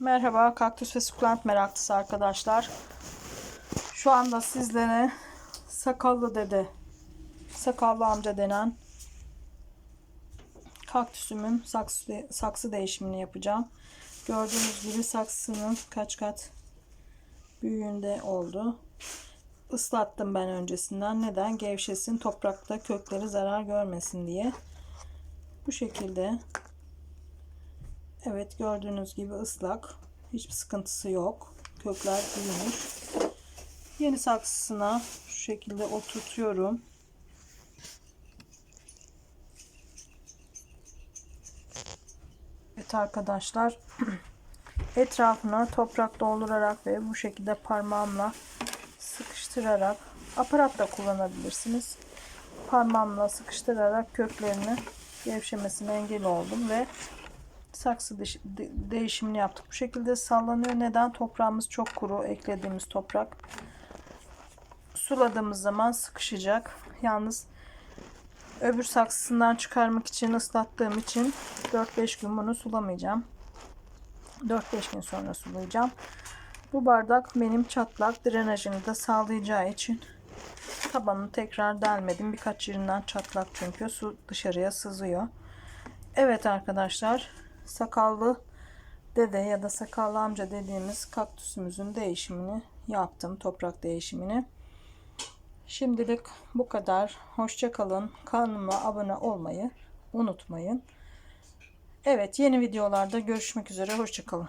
Merhaba kaktüs ve sukulent meraklısı arkadaşlar. Şu anda sizlere sakallı dede, sakallı amca denen kaktüsümün saksı, saksı değişimini yapacağım. Gördüğünüz gibi saksının kaç kat büyüğünde oldu. Islattım ben öncesinden. Neden? Gevşesin, toprakta kökleri zarar görmesin diye. Bu şekilde Evet gördüğünüz gibi ıslak. Hiçbir sıkıntısı yok. Kökler büyümüş. Yeni saksısına şu şekilde oturtuyorum. Evet arkadaşlar etrafına toprak doldurarak ve bu şekilde parmağımla sıkıştırarak aparat da kullanabilirsiniz. Parmağımla sıkıştırarak köklerini gevşemesine engel oldum ve saksı değişimini yaptık. Bu şekilde sallanıyor. Neden? Toprağımız çok kuru. Eklediğimiz toprak. Suladığımız zaman sıkışacak. Yalnız öbür saksısından çıkarmak için ıslattığım için 4-5 gün bunu sulamayacağım. 4-5 gün sonra sulayacağım. Bu bardak benim çatlak drenajını da sağlayacağı için tabanını tekrar delmedim. Birkaç yerinden çatlak çünkü su dışarıya sızıyor. Evet arkadaşlar sakallı dede ya da sakallı amca dediğimiz kaktüsümüzün değişimini yaptım. Toprak değişimini. Şimdilik bu kadar. Hoşçakalın. Kanalıma abone olmayı unutmayın. Evet yeni videolarda görüşmek üzere. Hoşçakalın.